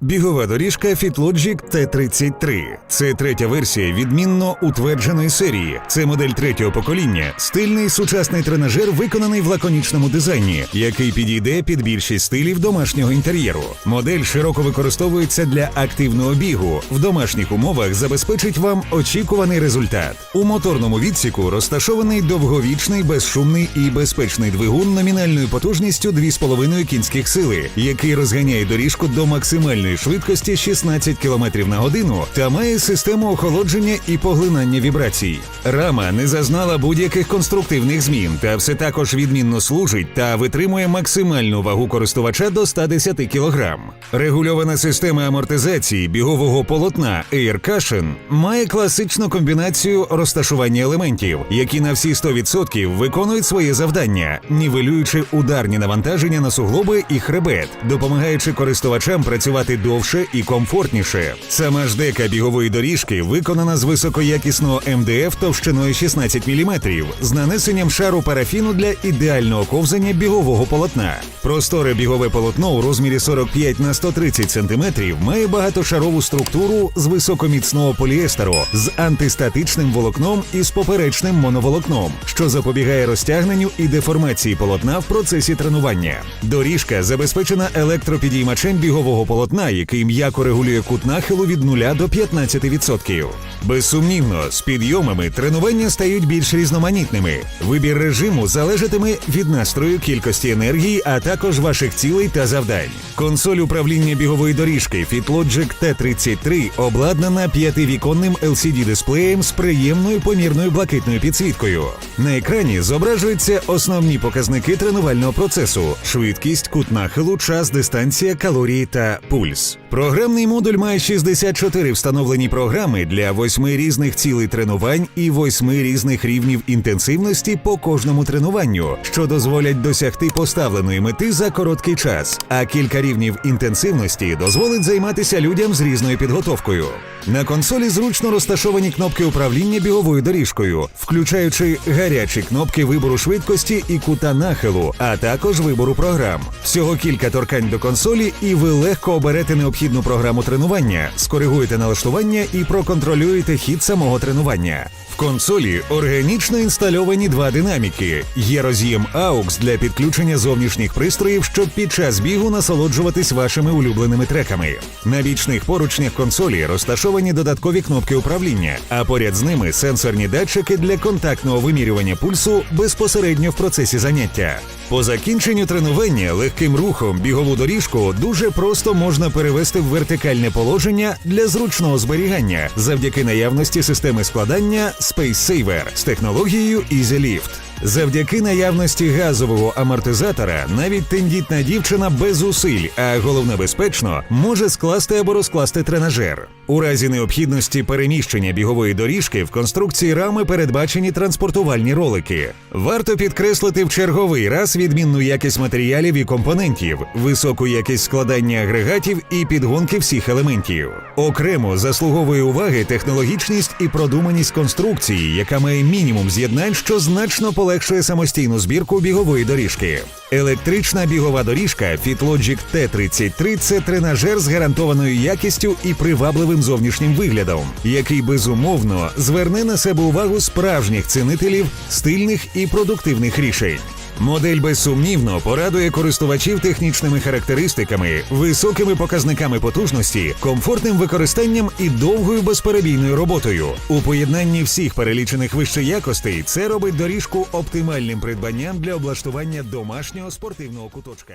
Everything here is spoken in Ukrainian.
Бігова доріжка FitLogic T33. Це третя версія відмінно утвердженої серії. Це модель третього покоління, стильний сучасний тренажер, виконаний в лаконічному дизайні, який підійде під більшість стилів домашнього інтер'єру. Модель широко використовується для активного бігу. В домашніх умовах забезпечить вам очікуваний результат. У моторному відсіку розташований довговічний, безшумний і безпечний двигун номінальною потужністю 2,5 кінських сили, який розганяє доріжку до максимальної швидкості 16 км на годину та має систему охолодження і поглинання вібрацій. Рама не зазнала будь-яких конструктивних змін та все також відмінно служить та витримує максимальну вагу користувача до 110 кг. Регульована система амортизації бігового полотна Air Cushion має класичну комбінацію розташування елементів, які на всі 100% виконують своє завдання, нівелюючи ударні навантаження на суглоби і хребет, допомагаючи користувачам працювати довше і комфортніше. Сама ж дека бігової доріжки виконана з високоякісного МДФ товщиною 16 мм з нанесенням шару парафіну для ідеального ковзання бігового полотна. Просторе бігове полотно у розмірі 45 на 130 см має багатошарову структуру з високоміцного поліестеру з антистатичним волокном і з поперечним моноволокном, що запобігає розтягненню і деформації полотна в процесі тренування. Доріжка забезпечена електропідіймачем бігового полотна, який м'яко регулює кут нахилу від 0 до 15%. Безсумнівно, з підйомами тренування стають більш різноманітними. Вибір режиму залежатиме від настрою, кількості енергії, а також ваших цілей та завдань. Консоль управління бігової доріжки FitLogic T33 обладнана п'ятивіконним LCD-дисплеєм з приємною помірною блакитною підсвіткою. На екрані зображуються основні показники тренувального процесу: швидкість, кут нахилу, час, дистанція, калорії та пульс. Програмний модуль має 64 встановлені програми для восьми різних цілей тренувань і восьми різних рівнів інтенсивності по кожному тренуванню, що дозволять досягти поставленої мети за короткий час. А кілька рівнів інтенсивності дозволить займатися людям з різною підготовкою. На консолі зручно розташовані кнопки управління біговою доріжкою, включаючи гарячі кнопки вибору швидкості і кута нахилу, а також вибору програм. Всього кілька торкань до консолі, і ви легко оберете необхідну програму тренування, скоригуєте налаштування і проконтролюєте хід самого тренування. В консолі органічно інстальовані два динаміки. Є роз'єм AUX для підключення зовнішніх пристроїв, щоб під час бігу насолоджуватись вашими улюбленими треками. На бічних поручнях консолі розташовані додаткові кнопки управління, а поряд з ними сенсорні датчики для контактного вимірювання пульсу безпосередньо в процесі заняття. По закінченню тренування легким рухом бігову доріжку дуже просто можна перевести в вертикальне положення для зручного зберігання завдяки наявності системи складання Space Saver з технологією EasyLift. Завдяки наявності газового амортизатора навіть тендітна дівчина без зусиль, а головне безпечно, може скласти або розкласти тренажер. У разі необхідності переміщення бігової доріжки в конструкції рами передбачені транспортувальні ролики. Варто підкреслити в черговий раз відмінну якість матеріалів і компонентів, високу якість складання агрегатів і підгонки всіх елементів. Окремо заслуговує уваги технологічність і продуманість конструкції, яка має мінімум з'єднань, що значно полегшує самостійну збірку бігової доріжки. Електрична бігова доріжка FitLogic T33 – це тренажер з гарантованою якістю і привабливим зовнішнім виглядом, який безумовно зверне на себе увагу справжніх цінителів стильних і продуктивних рішень. Модель безсумнівно порадує користувачів технічними характеристиками, високими показниками потужності, комфортним використанням і довгою безперебійною роботою. У поєднанні всіх перелічених вище якостей це робить доріжку оптимальним придбанням для облаштування домашнього спортивного куточка.